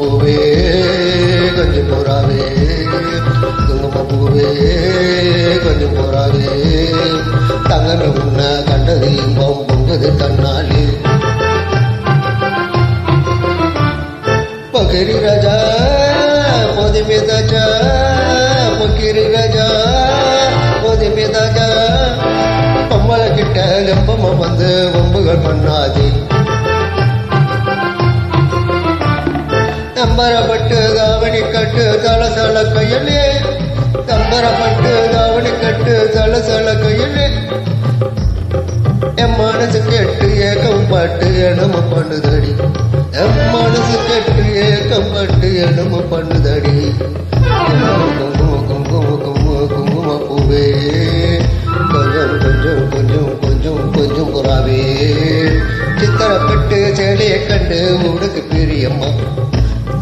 பூவே கொஞ்சம் போராவே குங்கும பூவே கொஞ்சம் போராவே தங்கன உன்ன கண்டது இன்பம் பொங்கது தன்னாலே பகரி ராஜா மோதிமே ராஜா பொக்கிரி ராஜா மோதிமே ராஜா பம்மளை கிட்ட வந்து ஒம்புகள் பண்ணாதே. தம்பரப்பட்டு தாவணி கட்டு தல சல கையிலே தம்பரப்பட்டு தாவணி கட்டு தல சல கையிலே என் மனசு கெட்டு ஏக்கம் பாட்டு எனம பண்ணுதடி. என் மனசு கெட்டு ஏக்கம் பாட்டு எனம பண்ணுதடி. பூவே. கொஞ்சம் கொஞ்சம் கொஞ்சம் கொஞ்சம் கொஞ்சம் புறாவே சித்திரப்பட்டு செடியை கண்டு உனக்கு பெரியம்மா.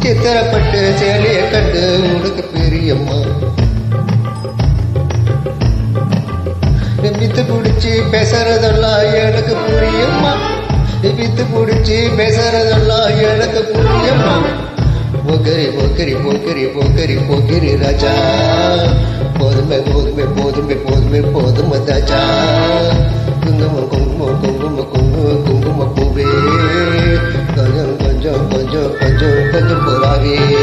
சித்திரப்பட்டு சேலையை கண்டு உனக்கு பெரியம்மா. வித்து பிடிச்சி பேசுறதெல்லாம் எனக்கு புரியுமா வித்து பிடிச்சி பேசுறதெல்லாம் எனக்கு புரியுமா போக்கரி போக்கரி போக்கரி போக்கரி போக்கரி ராஜா. போதுமை போதுமை போதுமை போதுமை போதுமை ராஜா. குங்கும குங்கும குங்கும குங்கும குங்கும பூவே. கொஞ்சம் கொஞ்சம் கொஞ்சம் கொஞ்சம் கொஞ்சம் रे